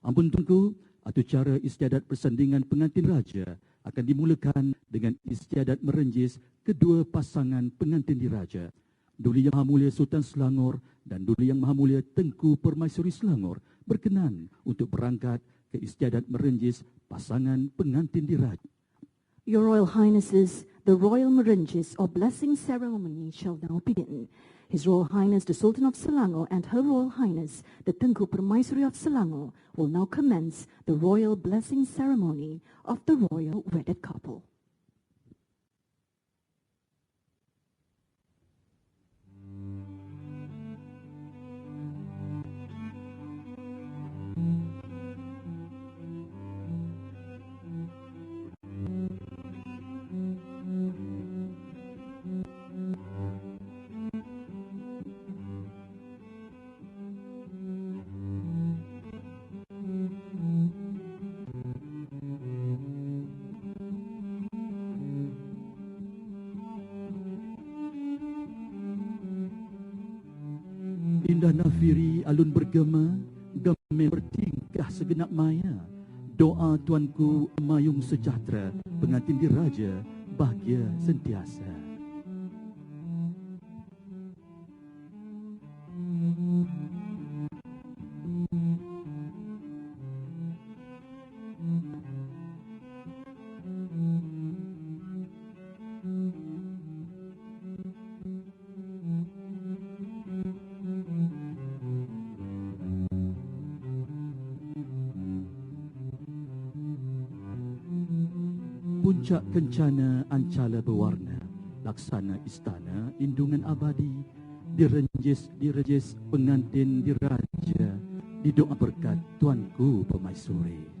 Ampun Tunku, atau cara istiadat persandingan pengantin raja akan dimulakan dengan istiadat merenjis kedua pasangan pengantin diraja. Duli Yang Maha Mulia Sultan Selangor dan Duli Yang Maha Mulia Tengku Permaisuri Selangor berkenan untuk berangkat ke istiadat merenjis pasangan pengantin diraja. Your Royal Highnesses, the Royal Merenjis or Blessing Ceremony shall now begin. His Royal Highness the Sultan of Selangor and Her Royal Highness the Tengku Permaisuri of Selangor will now commence the Royal Blessing Ceremony of the Royal Wedded Couple. Indah nafiri alun bergema, geme bertingkah segenap maya. Doa tuanku mayung sejahtera, pengantin diraja bahagia sentiasa. Puncak kencana ancala berwarna Laksana istana indungan abadi Direnjis direjis pengantin diraja Didoa berkat tuanku pemaisuri